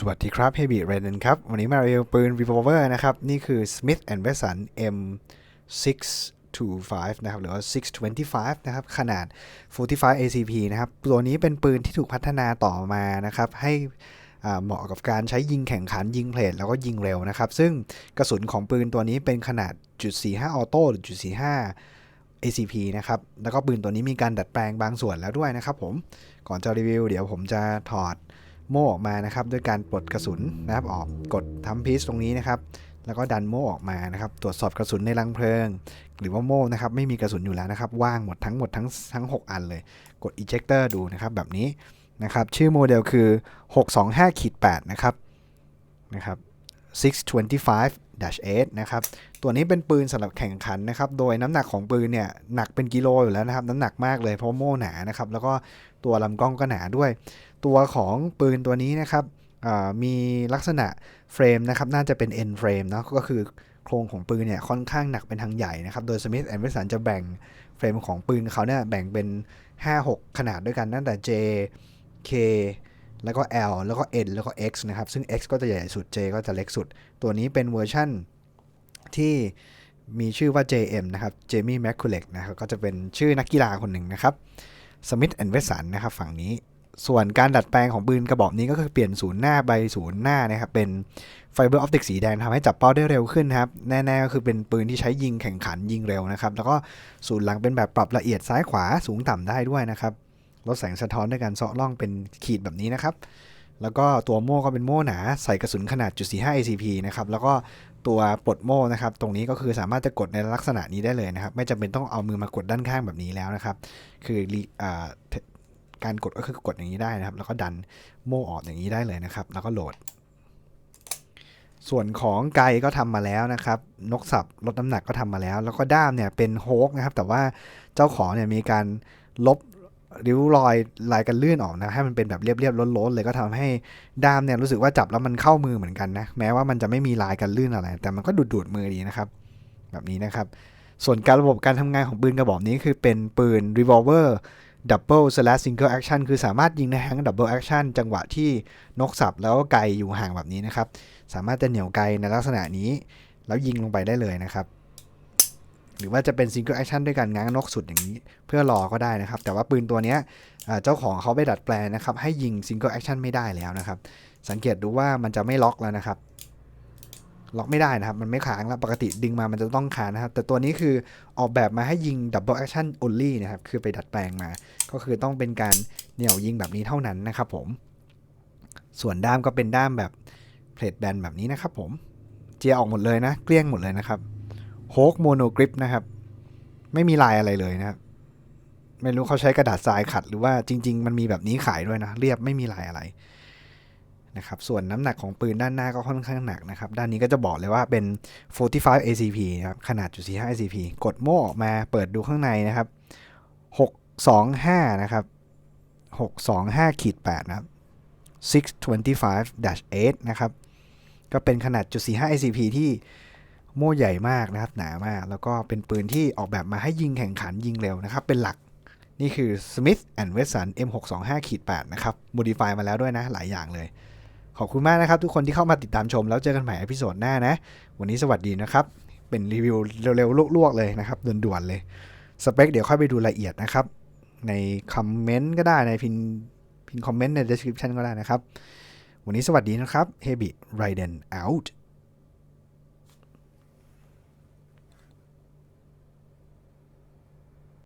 สวัสดีครับ Heavy r a d e n ครับ วันนี้มารีวิวปืน Revolver นะครับ นี่คือ Smith Wesson M625 นะครับ หรือว่า 625 นะครับ ขนาด 45 ACP นะครับ ตัวนี้เป็นปืนที่ถูกพัฒนาต่อมานะครับ ให้เหมาะกับการใช้ยิงแข่งขันยิงเพลทแล้วก็ยิงเร็วนะครับ ซึ่งกระสุนของปืนตัวนี้เป็นขนาดจุด45ออโต้หรือจุด45 ACP นะครับ แล้วก็ปืนตัวนี้มีการดัดแปลงบางส่วนแล้วด้วยนะครับผม ก่อนจะรีวิว เดี๋ยวผมจะถอด โม่ออกมานะครับด้วยการปลดกระสุนนะครับออกกดทำพีซตรงนี้นะครับ แล้วก็ดันโม่ออกมานะครับ ตรวจสอบกระสุนในรังเพลิง หรือว่าโม่นะครับไม่มีกระสุนอยู่แล้วนะครับ ว่างหมดทั้งหมดทั้งทั้ง 6 อันเลย กด ejector ดูนะครับแบบนี้นะครับ ชื่อโมเดลคือ 625ขีด8นะครับนะครับ 625-8 นะครับ ตัวนี้เป็นปืนสำหรับแข่งขันนะครับ โดยน้ำหนักของปืนเนี่ยหนักเป็นกิโลอยู่แล้วนะครับ น้ำหนักมากเลยเพราะโม่หนานะครับ แล้วก็ตัวลำกล้องก็หนาด้วย ตัวของปืนตัวนี้นะครับมีลักษณะเฟรมนะครับน่าจะเป็น end frame นะก็คือโครงของปืนเนี่ยค่อนข้างหนักเป็นทางใหญ่นะครับ โดย Smith Wesson จะแบ่งเฟรมของปืนเขาเนี่ยแบ่งเป็น 5-6 ขนาดด้วยกันตั้งแต่ J K แล้วก็ L แล้วก็ N แล้วก็ X นะครับ ซึ่ง X ก็จะใหญ่สุด J ก็จะเล็กสุด ตัวนี้เป็นเวอร์ชั่นที่มีชื่อว่า JM นะครับ Jamie m c c u l l e c นะครับ ก็จะเป็นชื่อนักกีฬาคนหนึ่งนะครับ Smith Wesson นะครับ ฝั่งนี้ ส่วนการดัดแปลงของปืนกระบอกนี้ก็คือเปลี่ยนศูนย์หน้าใบศูนย์หน้านะครับเป็นไฟเบอร์ออปติกสีแดงทำให้จับเป้าได้เร็วขึ้นครับแน่ๆก็คือเป็นปืนที่ใช้ยิงแข่งขันยิงเร็วนะครับแล้วก็ศูนย์หลังเป็นแบบปรับละเอียดซ้ายขวาสูงต่ำได้ด้วยนะครับลดแสงสะท้อนด้วยการเซาะร่องเป็นขีดแบบนี้นะครับแล้วก็ตัวโม่ก็เป็นโม่หนาใส่กระสุนขนาดจุด45 ACP นะครับแล้วก็ตัวปลดโม่นะครับตรงนี้ก็คือสามารถจะกดในลักษณะนี้ได้เลยนะครับ ไม่จำเป็นต้องเอามือมากดด้านข้างแบบนี้แล้วนะครับ คืออ การกดก็คือกดอย่างนี้ได้นะครับ แล้วก็ดันโม่ออกอย่างนี้ได้เลยนะครับ แล้วก็โหลด ส่วนของไกก็ทำมาแล้วนะครับ นกสับลดน้ำหนักก็ทำมาแล้ว แล้วก็ด้ามเนี่ยเป็นโฮกนะครับ แต่ว่าเจ้าของเนี่ยมีการลบริ้วรอยลายกันลื่นออกนะให้มันเป็นแบบเรียบๆล้นๆเลยก็ทำให้ด้ามเนี่ยรู้สึกว่าจับแล้วมันเข้ามือเหมือนกันนะแม้ว่ามันจะไม่มีลายกันลื่นอะไร แต่มันก็ดูดดูดๆมือดีนะครับ แบบนี้นะครับ ส่วนการระบบการทำงานของปืนกระบอกนี้คือเป็นปืน revolver double slash single action คือสามารถยิงในทั้ง double action จังหวะที่นกสับแล้วก็ไกอยู่ห่างแบบนี้นะครับ สามารถจะเหนี่ยวไกในลักษณะนี้ แล้วยิงลงไปได้เลยนะครับ หรือว่าจะเป็น single action ด้วยการง้างนกสุดอย่างนี้ เพื่อรอก็ได้นะครับ แต่ว่าปืนตัวเนี้ยเจ้าของเขาไปดัดแปลงนะครับ ให้ยิง single action ไม่ได้แล้วนะครับ สังเกตดูว่ามันจะไม่ล็อกแล้วนะครับ ล็อกไม่ได้นะครับ มันไม่ค้างแล้ว ปกติดึงมามันจะต้องค้างนะครับ แต่ตัวนี้คือออกแบบมาให้ยิง double action only นะครับ คือไปดัดแปลงมา ก็คือต้องเป็นการเหนี่ยวยิงแบบนี้เท่านั้นนะครับผม ส่วนด้ามก็เป็นด้ามแบบเพลทแบนแบบนี้นะครับผม เจียออกหมดเลยนะ เกลี้ยงหมดเลยนะครับโฮกโมโนกริปนะครับ ไม่มีลายอะไรเลยนะครับ ไม่รู้เขาใช้กระดาษทรายขัดหรือว่าจริง ๆ มันมีแบบนี้ขายด้วยนะ เรียบไม่มีลายอะไร นะครับส่วนน้ำหนักของปืนด้านหน้าก็ค่อนข้างหนักนะครับ ด้านนี้ก็จะบอกเลยว่าเป็น 45 ACP นะครับขนาดจุด45 ACP กดโม่ออกมาเปิดดูข้างในนะครับ 625 นะครับ 625ขีด8นะครับ 625-8 นะครับ ก็เป็นขนาดจุด45 ACP ที่โม่ใหญ่มากนะครับ หนามาก แล้วก็เป็นปืนที่ออกแบบมาให้ยิงแข่งขันยิงเร็วนะครับ เป็นหลักนี่คือ Smith Wesson M625 ขีด8นะครับ modify มาแล้วด้วยนะ หลายอย่างเลย ขอบคุณมากนะครับ ทุกคนที่เข้ามาติดตามชม แล้วเจอกันใหม่อพิโซดหน้านะ วันนี้สวัสดีนะครับ เป็นรีวิวเร็วๆลวกๆเลยนะครับด่วนๆเลยสเปคเดี๋ยวค่อยไปดูรายละเอียดนะครับ ในคอมเมนต์ก็ได้ในพินพินคอมเมนต์ใน description ก็ได้นะครับ วันนี้สวัสดีนะครับ h e b y Raiden out